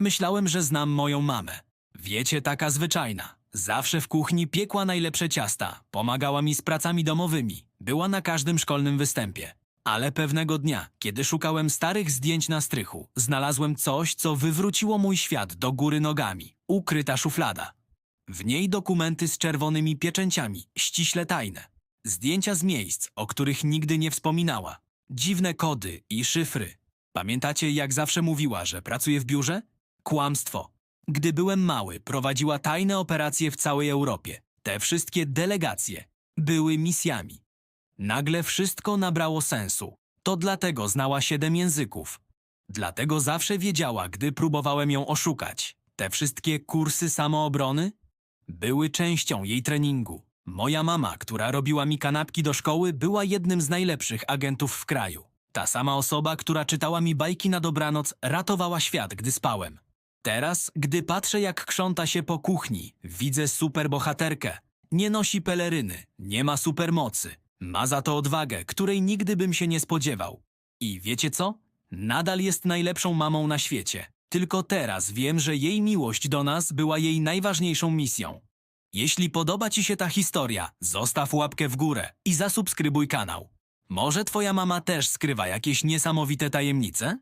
Myślałem, że znam moją mamę. Wiecie, taka zwyczajna. Zawsze w kuchni piekła najlepsze ciasta, pomagała mi z pracami domowymi, była na każdym szkolnym występie. Ale pewnego dnia, kiedy szukałem starych zdjęć na strychu, znalazłem coś, co wywróciło mój świat do góry nogami. Ukryta szuflada. W niej dokumenty z czerwonymi pieczęciami, ściśle tajne. Zdjęcia z miejsc, o których nigdy nie wspominała. Dziwne kody i szyfry. Pamiętacie, jak zawsze mówiła, że pracuje w biurze? Kłamstwo. Gdy byłem mały, prowadziła tajne operacje w całej Europie. Te wszystkie delegacje były misjami. Nagle wszystko nabrało sensu. To dlatego znała siedem języków. Dlatego zawsze wiedziała, gdy próbowałem ją oszukać. Te wszystkie kursy samoobrony były częścią jej treningu. Moja mama, która robiła mi kanapki do szkoły, była jednym z najlepszych agentów w kraju. Ta sama osoba, która czytała mi bajki na dobranoc, ratowała świat, gdy spałem. Teraz, gdy patrzę jak krząta się po kuchni, widzę superbohaterkę. Nie nosi peleryny, nie ma supermocy. Ma za to odwagę, której nigdy bym się nie spodziewał. I wiecie co? Nadal jest najlepszą mamą na świecie. Tylko teraz wiem, że jej miłość do nas była jej najważniejszą misją. Jeśli podoba Ci się ta historia, zostaw łapkę w górę i zasubskrybuj kanał. Może Twoja mama też skrywa jakieś niesamowite tajemnice?